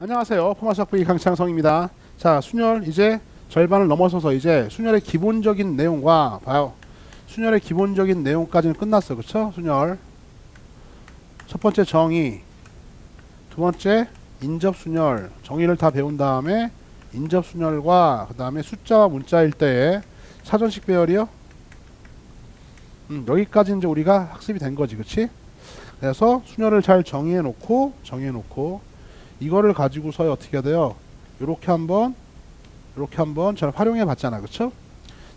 안녕하세요. 포마스학부의 강창성입니다. 자, 순열 이제 절반을 넘어서서 이제 순열의 기본적인 내용과 봐요. 순열의 기본적인 내용까지는 끝났어. 그쵸? 순열. 첫 번째 정의. 두 번째 인접 순열. 정의를 다 배운 다음에 인접 순열과 그 다음에 숫자와 문자일 때의 사전식 배열이요. 음, 여기까지 이제 우리가 학습이 된 거지. 그치? 그래서 순열을 잘 정의해 놓고 정의해 놓고 이거를 가지고서 어떻게 돼요? 요렇게 한번 요렇게 한번 잘 활용해 봤잖아. 그쵸?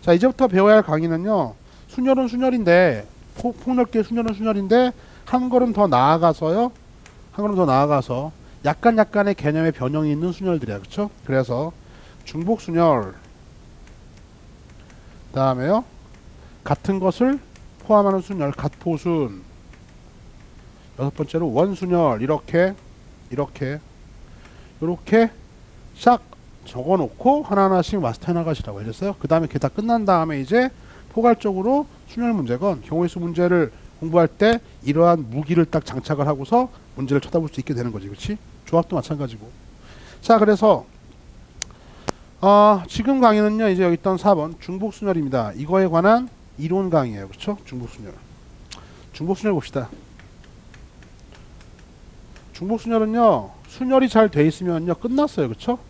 자, 이제부터 배워야 할 강의는요. 순열은 순열인데 폭, 폭넓게 순열은 순열인데 한 걸음 더 나아가서요. 한 걸음 더 나아가서 약간 약간의 개념의 변형이 있는 순열들이야. 그쵸? 그래서 중복 순열 다음에요. 같은 것을 포함하는 순열 갓포순 여섯 번째로 원순열 이렇게 이렇게 이렇게 싹 적어놓고 하나하나씩 마스터해 나가시라고 해줬어요. 그 다음에 그게 다 끝난 다음에 이제 포괄적으로 순열 문제건 경우의 수 문제를 공부할 때 이러한 무기를 딱 장착을 하고서 문제를 쳐다볼 수 있게 되는 거지, 그렇지? 조합도 마찬가지고. 자, 그래서 어, 지금 강의는요, 이제 여기 있던 4번 중복 순열입니다. 이거에 관한 이론 강의예요, 그렇죠? 중복 순열. 중복 순열 봅시다. 중복 순열은요 순열이 잘 돼 있으면요 끝났어요. 그쵸?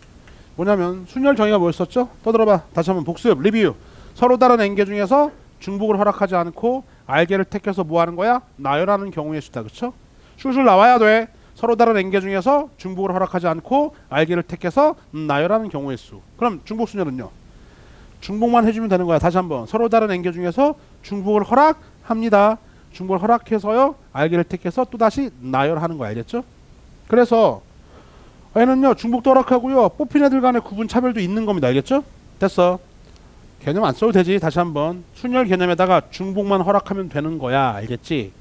뭐냐면 순열 정의가 뭐였었죠? 떠들어봐. 다시 한번 복습 리뷰. 서로 다른 엔계 중에서 중복을 허락하지 않고 알게를 택해서 뭐 하는 거야? 나열하는 경우의 수다. 그쵸? 술술 나와야 돼. 서로 다른 엔계 중에서 중복을 허락하지 않고 알게를 택해서 나열하는 경우의 수. 그럼 중복 순열은요? 중복만 해주면 되는 거야. 다시 한번. 서로 다른 엔계 중에서 중복을 허락합니다. 중복을 허락해서요 알게를 택해서 또다시 나열하는 거 알겠죠 그래서 얘는요 중복도 허락하고요 뽑힌 애들 간의 구분 차별도 있는 겁니다. 알겠죠? 됐어. 개념 안 써도 되지. 다시 한번. 순열 개념에다가 중복만 허락하면 되는 거야. 알겠지?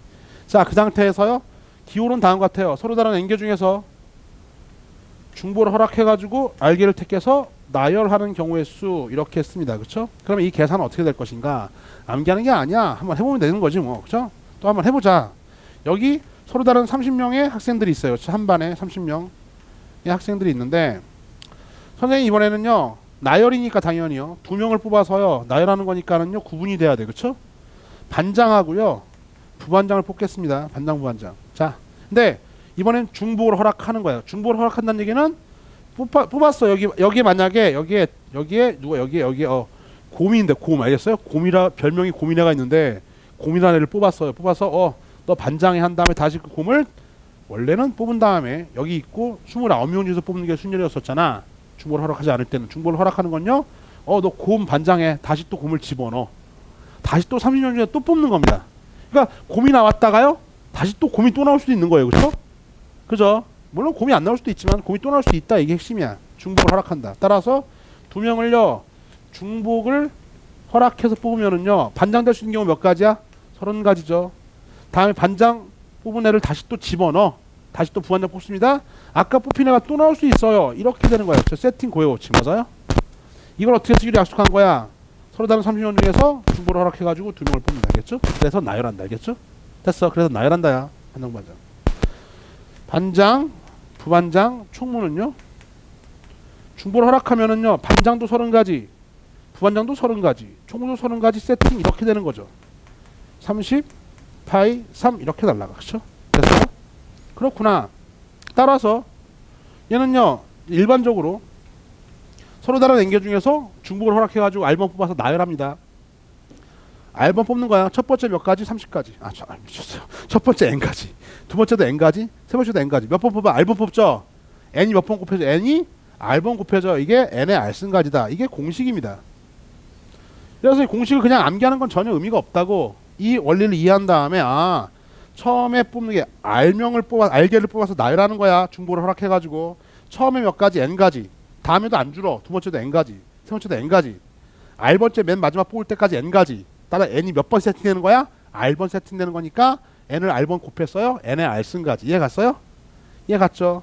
자 그 상태에서요. 기호는 다음 같아요. 서로 다른 엔계 중에서 중복을 허락해가지고 알게를 택해서 나열하는 경우의 수 이렇게 했습니다. 그쵸? 그러면 이 계산은 어떻게 될 것인가? 암기하는 게 아니야. 한번 해보면 되는 거지 뭐. 그쵸? 또 한번 해보자. 여기 서로 다른 30명의 학생들이 있어요. 한 반에 30명의 학생들이 있는데 선생님 이번에는요. 나열이니까 당연히요. 두 명을 뽑아서요. 나열하는 거니까는요. 구분이 돼야 돼. 그렇죠? 반장하고요. 부반장을 뽑겠습니다. 반장 부반장. 자. 근데 이번엔 중복을 허락하는 거예요. 중복을 허락한다는 얘기는 뽑아, 뽑았어. 여기 여기 만약에 여기에 여기에 누가 여기에 여기에 어 곰인데 곰 알겠어요? 곰이라 별명이 곰이라가 있는데 곰이라는 애를 뽑았어요. 뽑아서 어 너 반장에 한 다음에 다시 그 곰을 원래는 뽑은 다음에 여기 있고 29명 중에서 뽑는 게 순열이었었잖아. 중복을 허락하지 않을 때는 중복을 허락하는 건요. 어 너 곰 반장에 다시 또 곰을 집어넣어. 다시 또 30년 중에 또 뽑는 겁니다. 그러니까 곰이 나왔다가요. 다시 또 곰이 또 나올 수도 있는 거예요. 그렇죠? 그죠? 물론 곰이 안 나올 수도 있지만 곰이 또 나올 수도 있다. 이게 핵심이야. 중복을 허락한다. 따라서 두 명을요. 중복을 허락해서 뽑으면은요. 반장 될 수 있는 경우 몇 가지야? 서른 가지죠. 다음에 반장 뽑은 애를 다시 또 집어넣어. 다시 또 부반장 뽑습니다. 아까 뽑힌 애가 또 나올 수 있어요. 이렇게 되는 거예요. 저 세팅 고요 원칙 맞아요? 이걸 어떻게 쓰기로 약속한 거야? 서로 다른 30년 중에서 중보를 허락해가지고 두 명을 뽑는다. 알겠죠? 그래서 나열한다. 알겠죠? 됐어. 그래서 나열한다야. 반장, 부반장. 반장, 부반장, 총무는요? 중보를 허락하면은요. 반장도 30가지, 부반장도 30가지, 총무도 30가지 세팅 이렇게 되는 거죠. 30, 파이 3 이렇게 날라가 그렇죠? 그래서 그렇구나. 따라서 얘는요 일반적으로 서로 다른 엔계 중에서 중복을 허락해가지고 알번 뽑아서 나열합니다. 알번 뽑는 거야. 첫 번째 몇 가지? 30가지. 아, 저, 아, 미쳤어요. 첫 번째 n가지. 두 번째도 n가지. 세 번째도 n가지. 몇 번 뽑아? 알번 뽑죠? n이 몇 번 곱해져? n이 알번 곱해져. 이게 n의 알승가지다. 이게 공식입니다. 그래서 이 공식을 그냥 암기하는 건 전혀 의미가 없다고 이 원리를 이해한 다음에 아 처음에 뽑는 게 알명을 뽑아 알게를 뽑아서 나열하는 거야. 중보를 허락해가지고. 처음에 몇 가지? N 가지. 다음에도 안 줄어. 두 번째도 n 가지. 세 번째도 n 가지. 알 번째 맨 마지막 뽑을 때까지 n 가지. 따라 n이 몇 번 세팅되는 거야? 알번 세팅되는 거니까 n을 알번 곱했어요? N의 알승가지. 이해 갔어요? 이해 갔죠?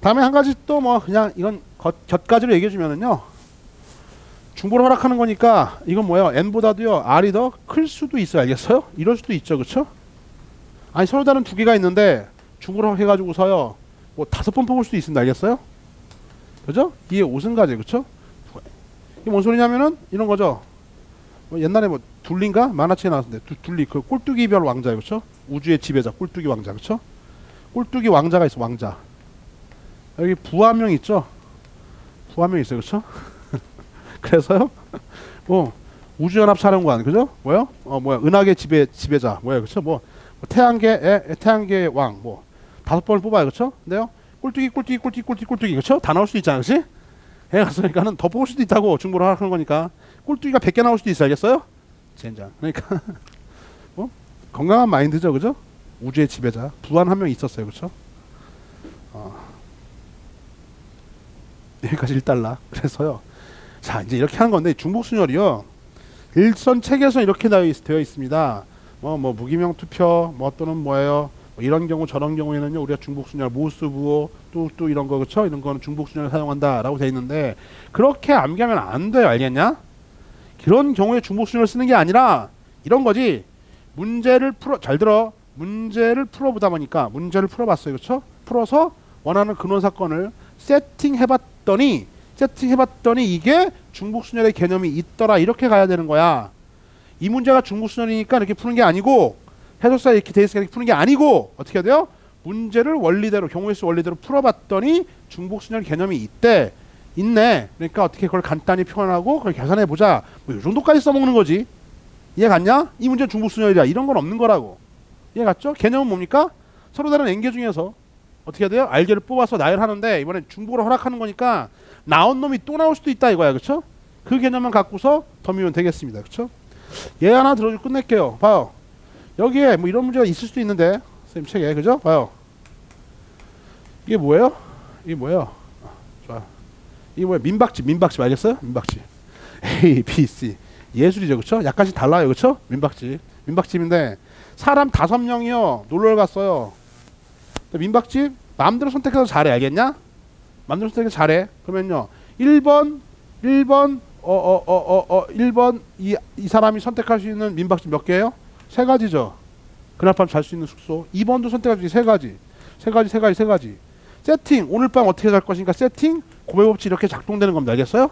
다음에 한 가지 또 뭐 그냥 이건 겉, 곁가지로 얘기해 주면은요 중보를 허락하는 거니까 이건 뭐예요? n보다도요 r이 더 클 수도 있어요. 알겠어요? 이럴 수도 있죠. 그렇죠? 아니 서로 다른 두 개가 있는데 중보를 해가지고서요 뭐 다섯 번 뽑을 수도 있습니다. 알겠어요? 그죠? 2의 5승가지 그쵸? 이게 뭔 소리냐면은 이런 거죠. 뭐 옛날에 뭐 둘리인가 만화책에 나왔는데 두, 둘리 그 꼴뚜기별 왕자 그쵸? 우주의 지배자 꼴뚜기 왕자 그쵸? 꼴뚜기 왕자가 있어 왕자. 여기 부하명 있죠? 부하명 있어요 그쵸? 그래서요 뭐 우주연합사령관 그죠? 뭐요? 어 뭐야 은하계 지배 지배자 뭐야 그쵸? 뭐, 뭐 태양계의 태양계의 왕 뭐 다섯 번을 뽑아요 그쵸? 근데요 꼴뚜기 꼴뚜기 꼴뚜기 꼴뚜기 꼴뚜기 그쵸? 다 나올 수도 있잖아 그치? 해 갔으니까는 더 뽑을 수도 있다고 중고로 하는 거니까 꼴뚜기가 100개 나올 수도 있어 알겠어요? 젠장 그러니까 뭐 건강한 마인드죠 그죠? 우주의 지배자 부한 한명 있었어요 그쵸? 어. 여기까지 1달러 그래서요 자 이제 이렇게 하는 건데 중복순열이요. 일선 책에서 이렇게 되어, 있습니다. 뭐, 뭐 무기명 투표 뭐 또는 뭐예요? 뭐 이런 경우 저런 경우에는요 우리가 중복순열 모수부호 또또 이런 거 그쵸? 이런 거는 중복순열을 사용한다 라고 되어 있는데 그렇게 암기하면 안 돼요. 알겠냐? 그런 경우에 중복순열을 쓰는 게 아니라 이런 거지. 문제를 풀어 잘 들어. 문제를 풀어보다 보니까 문제를 풀어봤어요. 그쵸? 풀어서 원하는 근원 사건을 세팅해봤더니 세팅해봤더니 이게 중복순열의 개념이 있더라 이렇게 가야 되는 거야 이 문제가 중복순열이니까 이렇게 푸는 게 아니고 해설사 이렇게 돼 있으니까 이렇게 푸는 게 아니고 어떻게 해야 돼요? 문제를 원리대로 경우의 수 원리대로 풀어봤더니 중복순열 개념이 있대 있네 그러니까 어떻게 그걸 간단히 표현하고 그걸 계산해 보자 뭐 이 정도까지 써먹는 거지 이해 갔냐? 이 문제는 중복순열이야 이런 건 없는 거라고 이해 갔죠? 개념은 뭡니까? 서로 다른 엔계 중에서 어떻게 해야 돼요? 알게를 뽑아서 나열하는데 이번엔 중복으로 허락하는 거니까 나온 놈이 또 나올 수도 있다 이거야 그쵸? 그 개념만 갖고서 더미면 되겠습니다 그쵸? 얘 하나 들어주고 끝낼게요 봐요 여기에 뭐 이런 문제가 있을 수도 있는데 선생님 책에 그죠? 봐요 이게 뭐예요? 이게 뭐예요? 아, 좋아 이게 뭐야 민박집 민박집 알겠어요? 민박집 A, B, C 예술이죠 그쵸? 약간씩 달라요 그쵸? 민박집 민박집인데 사람 다섯 명이요 놀러 갔어요 민박집 마음대로 선택해서 잘해 알겠냐? 마음대로 선택해서 잘해. 그러면요. 1번 1번 어어 어 어 어 1번 이, 이 사람이 선택할 수 있는 민박집 몇 개예요? 세 가지죠. 그날 밤 잘 수 있는 숙소. 2번도 선택할 수 있는 세 가지. 세 가지 세 가지 세 가지. 세팅. 오늘 밤 어떻게 잘 것인가? 세팅? 고백 법칙 이렇게 작동되는 겁니다. 알겠어요?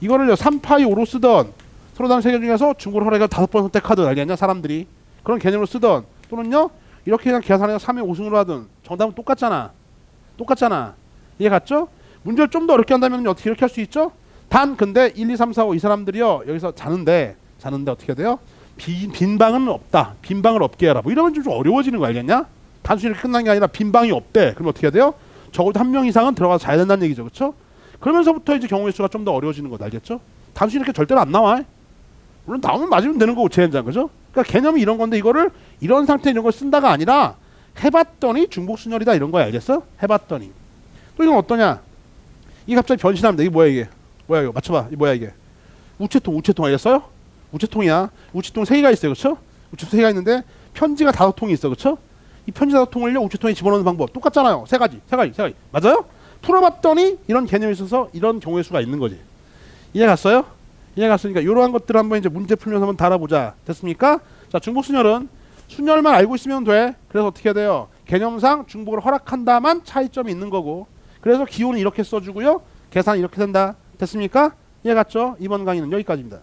이거를요. 3파이 5로 쓰던 서로 다른 세계 중에서 중고를 허락해서 다섯 번 선택하든 알겠냐 사람들이. 그런 개념으로 쓰던. 또는요. 이렇게 그냥 계산해서 3회 5승으로 하든. 정답은 똑같잖아. 똑같잖아 이해 갔죠? 문제를 좀 더 어렵게 한다면 어떻게 이렇게 할 수 있죠? 단 근데 1, 2, 3, 4, 5 이 사람들이요 여기서 자는데 자는데 어떻게 돼요? 빈, 빈 방은 없다 빈 방을 없게 해라 뭐 이러면 좀 어려워지는 거 알겠냐? 단순히 끝난 게 아니라 빈 방이 없대 그럼 어떻게 해야 돼요? 적어도 한 명 이상은 들어가서 자야 된다는 얘기죠 그렇죠? 그러면서부터 이제 경우의 수가 좀 더 어려워지는 거 알겠죠? 단순히 이렇게 절대로 안 나와 물론 나오면 맞으면 되는 거고 제한장 그죠? 그러니까 개념이 이런 건데 이거를 이런 상태 이런 걸 쓴다가 아니라 해봤더니 중복순열이다 이런 거야 알겠어? 해봤더니 또 이건 어떠냐? 이게 갑자기 변신합니다. 이게 뭐야 이게? 뭐야 이거 맞춰봐. 이 뭐야 이게? 우체통 우체통 알겠어요? 우체통이야. 우체통 세 개가 있어요, 그렇죠? 우체통 세 개가 있는데 편지가 다섯 통이 있어, 그렇죠? 이 편지 다섯 통을요 우체통에 집어넣는 방법 똑같잖아요. 세 가지, 세 가지, 세 가지 맞아요? 풀어봤더니 이런 개념이 있어서 이런 경우의 수가 있는 거지. 이해 갔어요? 이해 갔으니까 이러한 것들 한번 이제 문제 풀면서 한번 달아보자. 됐습니까? 자 중복 순열은 순열만 알고 있으면 돼. 그래서 어떻게 해야 돼요? 개념상 중복을 허락한다만 차이점이 있는 거고 그래서 기호는 이렇게 써주고요. 계산 이렇게 된다. 됐습니까? 이해 갔죠? 이번 강의는 여기까지입니다.